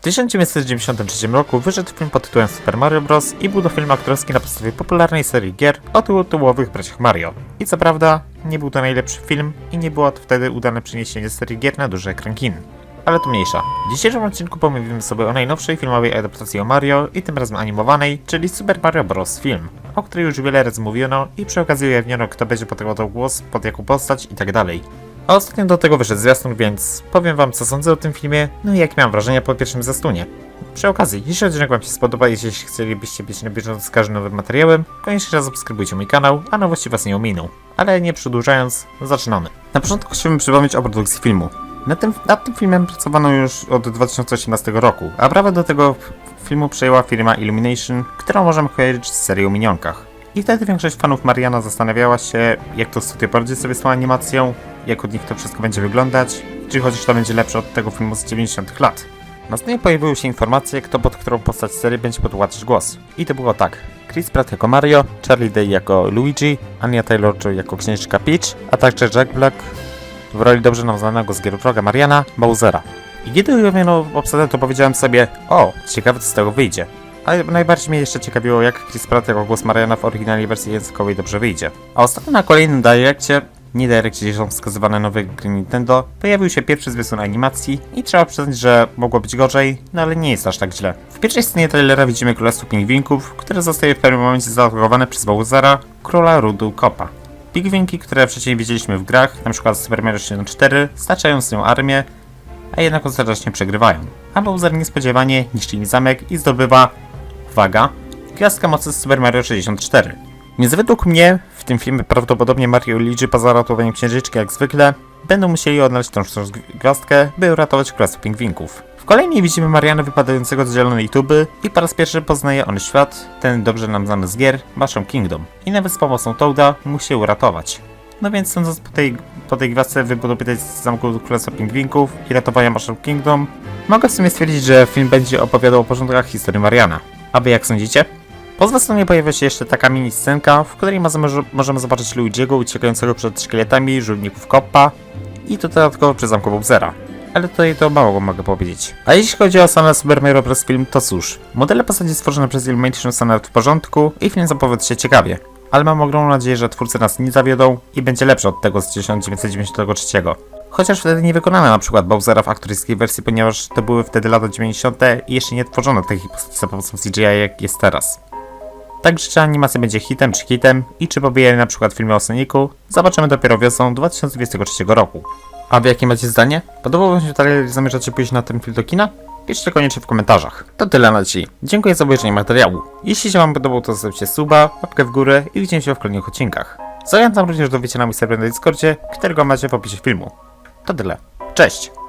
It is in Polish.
W 1993 roku wyszedł film pod tytułem Super Mario Bros. i był to film aktorski na podstawie popularnej serii gier o tytułowych braciach Mario. I co prawda, nie był to najlepszy film i nie było to wtedy udane przeniesienie serii gier na duży ekran kin. Ale to mniejsza. W dzisiejszym odcinku pomówimy sobie o najnowszej filmowej adaptacji o Mario i tym razem animowanej, czyli Super Mario Bros. Film, o której już wiele razy mówiono i przy okazji ujawniono kto będzie podkładał głos, pod jaką postać i tak. A ostatnio do tego wyszedł zwiastun, więc powiem wam co sądzę o tym filmie, no i jak miałem wrażenia po pierwszym zwiastunie. Przy okazji, jeśli odcinek wam się spodoba i jeśli chcielibyście być na bieżąco z każdym nowym materiałem, koniecznie zasubskrybujcie mój kanał, a nowości was nie ominą. Ale nie przedłużając, zaczynamy. Na początku chciałbym przypomnieć o produkcji filmu. Nad tym, nad tym filmem pracowano już od 2018 roku, a prawa do tego filmu przejęła firma Illumination, którą możemy kojarzyć z serią minionkach. I wtedy większość fanów Mariana zastanawiała się, jak to studio poradzi sobie z tą animacją, jak od nich to wszystko będzie wyglądać, czy chociaż to będzie lepsze od tego filmu z 90 lat. Następnie pojawiły się informacje, kto pod którą postać serii będzie podłaczyć głos. I to było tak. Chris Pratt jako Mario, Charlie Day jako Luigi, Anya Taylor-Joy jako księżniczka Peach, a także Jack Black w roli dobrze nam znanego z gier wroga Mariana, Bowsera. I kiedy ujawniono obsadę, to powiedziałem sobie, o, ciekawe co z tego wyjdzie. Najbardziej mnie jeszcze ciekawiło, jak Chris Pratt jako głos Mariana w oryginalnej wersji językowej dobrze wyjdzie. A ostatnio na kolejnym Direccie, nie Direccie, gdzie są wskazywane nowe gry Nintendo, pojawił się pierwszy zwiastun animacji i trzeba przyznać, że mogło być gorzej, no ale nie jest aż tak źle. W pierwszej scenie trailera widzimy królestwo pingwinków, które zostaje w pewnym momencie zaatakowane przez Bowsera, króla Rudu Kopa. Pigwinki, które wcześniej widzieliśmy w grach, np. Super Mario 64, staczają nią armię, a jednak ostatecznie przegrywają. A Bowser niespodziewanie niszczy im zamek i zdobywa, uwaga, gwiazdkę mocy z Super Mario 64. Więc według mnie w tym filmie prawdopodobnie Mario i Luigi poza ratowaniem księżyczki jak zwykle będą musieli odnaleźć tą gwiazdkę, by uratować królestwo pingwinków. W kolejnej widzimy Mariana wypadającego z zielonej tuby i po raz pierwszy poznaje on świat, ten dobrze nam znany z gier, Mushroom Kingdom. I nawet z pomocą Toada musi uratować. No więc sądząc po tej, po tej gwiazdce wybudowanej z zamku Królestwa Pingwinków i ratowania Mushroom Kingdom, mogę w sumie stwierdzić, że film będzie opowiadał o początkach historii Mariana. A wy jak sądzicie? Po zwiastunie pojawia się jeszcze taka mini scenka, w której możemy, zobaczyć Luigiego uciekającego przed szkieletami żółwników Koppa i to dodatkowo przez zamku Bowsera. Ale tutaj to mało mogę powiedzieć. A jeśli chodzi o same Super Mario Bros. film, to cóż, modele postaci stworzone przez Illumination są nawet w porządku i film zapowiada się ciekawie. Ale mam ogromną nadzieję, że twórcy nas nie zawiodą i będzie lepszy od tego z 1993. Chociaż wtedy nie wykonano na przykład Bowsera w aktorskiej wersji, ponieważ to były wtedy lata 90. i jeszcze nie tworzono takich postaci za pomocą CGI jak jest teraz. Także czy animacja będzie hitem czy hitem i czy pobije na przykład filmy o Sonicu, zobaczymy dopiero wiosną 2023 roku. A wy jakie macie zdanie? Podobał wam się trailer i zamierzacie pójść na ten film do kina? Piszcie koniecznie w komentarzach. To tyle na dzisiaj. Dziękuję za obejrzenie materiału. Jeśli się wam podobał, to zostawcie suba, łapkę w górę i widzimy się w kolejnych odcinkach. Zachęcam również do wyjścia na mój serwer na Discordzie, którego macie w opisie filmu. To tyle. Cześć!